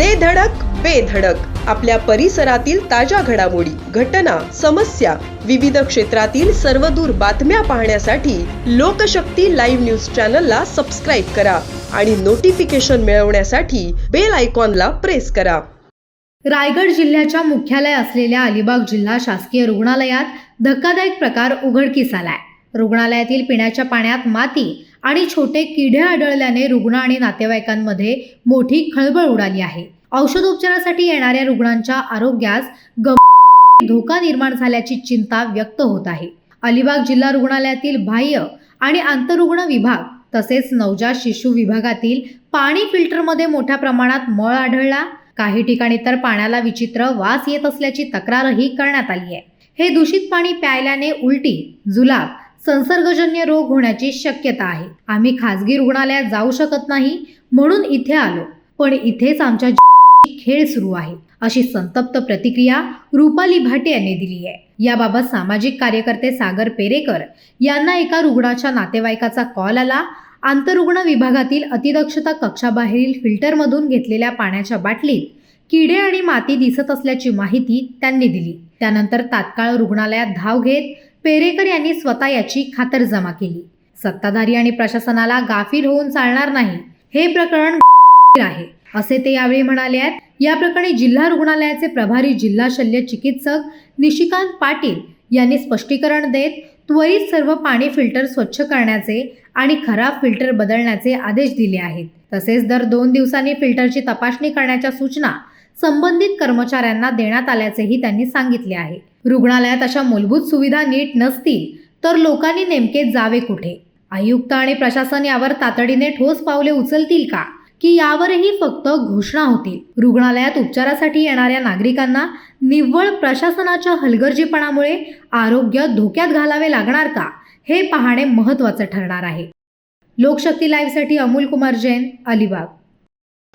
दे धडक बेधडक आपल्या परिसरातील ताज्या घडामोडी घटना समस्या विविध क्षेत्रातील सर्वदूर बातम्या पाहण्यासाठी लोकशक्ती लाईव्ह न्यूज चॅनलला सबस्क्राईब करा आणि नोटिफिकेशन मिळवण्यासाठी बेल आयकॉनला प्रेस करा. रायगड जिल्ह्याच्या मुख्यालय असलेल्या अलिबाग जिल्हा शासकीय रुग्णालयात धक्कादायक प्रकार उघडकीस आलाय. रुग्णालयातील पिण्याच्या पाण्यात माती आणि छोटे किडे आढळल्याने रुग्ण आणि नातेवाईकांमध्ये मोठी खळबळ उडाली आहे. औषधोपचारासाठी येणाऱ्या रुग्णांच्या आरोग्यास गंभीर धोका निर्माण झाल्याची चिंता व्यक्त होत आहे. अलिबाग जिल्हा रुग्णालयातील बाह्य आणि आंतरुग्ण विभाग तसेच नवजात शिशु विभागातील पाणी फिल्टरमध्ये मोठ्या प्रमाणात मळ आढळला. काही ठिकाणी तर पाण्याला विचित्र वास येत असल्याची तक्रारही करण्यात आली आहे. हे दूषित पाणी प्यायल्याने उलटी जुलाब संसर्गजन्य रोग होण्याची शक्यता आहे. आम्ही खासगी रुग्णालयात जाऊ शकत नाही म्हणून इथे आलो. पण इथेच आमच्या खेळ सुरू आहे. अशी संतप्त प्रतिक्रिया रुपाली भाटे यांनी दिली आहे. याबाबत सामाजिक कार्यकर्ते सागर पेरेकर यांना एका रुग्णाच्या नातेवाईकाचा कॉल आला. आंतरुग्ण विभागातील अतिदक्षता कक्षाबाहेरील फिल्टरमधून घेतलेल्या पाण्याच्या बाटलीत किडे आणि माती दिसत असल्याची माहिती त्यांनी दिली. त्यानंतर तात्काळ रुग्णालयात धाव घेत पेरेकर यांनी स्वतः याची खातरजमा केली. सत्ताधारी आणि प्रशासनाला गाफील होऊन चालणार नाही हे प्रकरण आहे असे ते यावेळी म्हणाले आहेत. या प्रकरणी जिल्हा रुग्णालयाचे प्रभारी जिल्हा शल्य चिकित्सक निशिकांत पाटील यांनी स्पष्टीकरण देत त्वरित सर्व पाणी फिल्टर स्वच्छ करण्याचे आणि खराब फिल्टर बदलण्याचे आदेश दिले आहेत. तसेच दर दोन दिवसांनी फिल्टरची तपासणी करण्याच्या सूचना संबंधित कर्मचाऱ्यांना देण्यात आल्याचेही त्यांनी सांगितले आहे. रुग्णालयात अशा मूलभूत सुविधा नीट नसतील तर लोकांनी नेमके जावे कुठे? आयुक्त आणि प्रशासन यावर तातडीने ठोस पावले उचलतील का? की यावरही फक्त घोषणा होतील? रुग्णालयात उपचारासाठी येणाऱ्या नागरिकांना निव्वळ प्रशासनाच्या हलगर्जीपणामुळे आरोग्य धोक्यात घालावे लागणार का? हे पाहणे महत्त्वाचं ठरणार आहे. लोकशक्ती लाईव्हसाठी अमोल कुमार जैन अलिबाग.